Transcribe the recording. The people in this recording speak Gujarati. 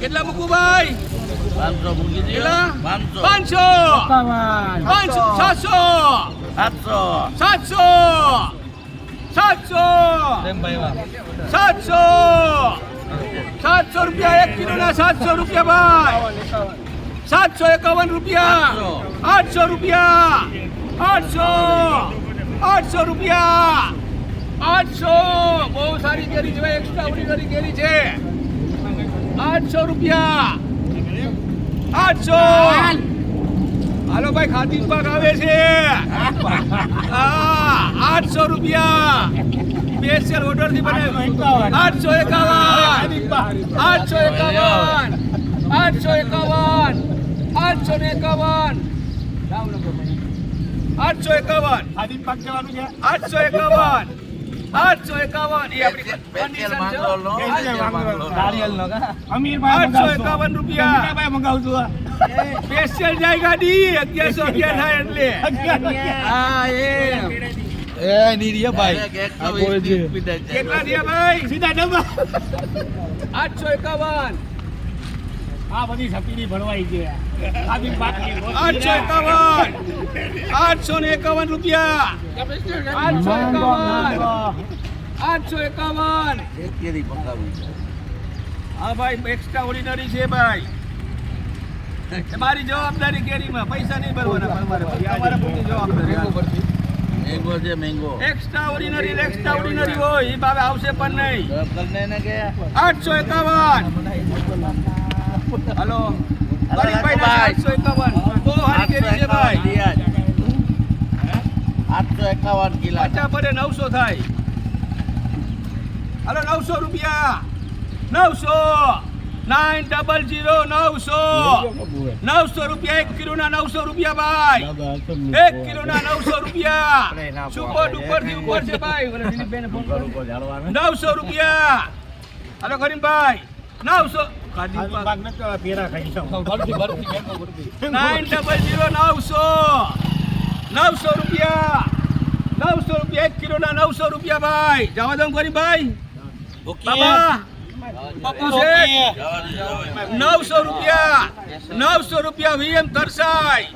કેટલા મૂકું ભાઈ? પાંચસો મૂકી કેટલા? પાંચસો. પાંચસો. પાંચસો. સાતસો. સાતસો. સાતસો. સાતસો. સાતસો. સાતસો રૂપિયા એક કિલો ના સાતસો રૂપિયા ભાઈ. સાતસો એકાવન રૂપિયા. આઠસો. રૂપિયા. આઠસો. આઠસો રૂપિયા. આઠસો. બહુ સારી કેરી છે એક્સ્ટ્રા ઓર્ડિનરી કેરી છે. આઠસો રૂપિયા. આઠસો. હાલો. ભાઈ ખાતી પાક આવે છે. આઠસો રૂપિયા. સ્પેશિયલ ઓર્ડરથી બને આઠસો એકાવન. આઠસો એકાવન. આઠસો એકાવન. આઠસો ને એકાવન. આઠસો એકાવન. આઠસો એકાવન. આઠસો એકાવન એ. આઠસો એકાવન. રૂપિયા. સ્પેશિયલ જાય ગાડી. અગિયારસો અગિયાર થાય એટલે. હા એમ એક એકસો વીસ ત્રીસ પીધા છે. કેટલા થયા ભાઈ? આઠસો એકાવન આઠસો એકાવન. આઠસો ને એકાવન રૂપિયા. આઠસો એકાવન. આઠસો એકાવન. હા ભાઈ એક્સ્ટ્રા ઓર્ડિનરી છે ભાઈ. તમારી જવાબદારી કેરીમાં પૈસા નહીં ભરવાના તમારે તમારે પૂરી જવાબદારી મેંગો છે mango. Extraordinary extraordinary હોય એ બાબા આવશે પણ નહીં. આઠસો એકાવન. હલો. આઠસો એકાવન. ભાઈ. કિલા. પાછા પડે નવસો થાય. હલો નવસો રૂપિયા. નવસો. નાઇન ડબલ જીરો નવસો. નવસો રૂપિયા એક કિલો ના નવસો રૂપિયા ભાઈ. એક કિલો ના નવસો રૂપિયા. સુપર ડુપરથી ઉપર છે ભાઈ. નવસો રૂપિયા. હલો ડબલ જીરો નવસો નવસો. રૂપિયા. નવસો રૂપિયા એક કિલો ના નવસો રૂપિયા ભાઈ. જવા દઉં બાબા. નવસો રૂપિયા. નવસો રૂપિયા વીએમ તરસાઈ.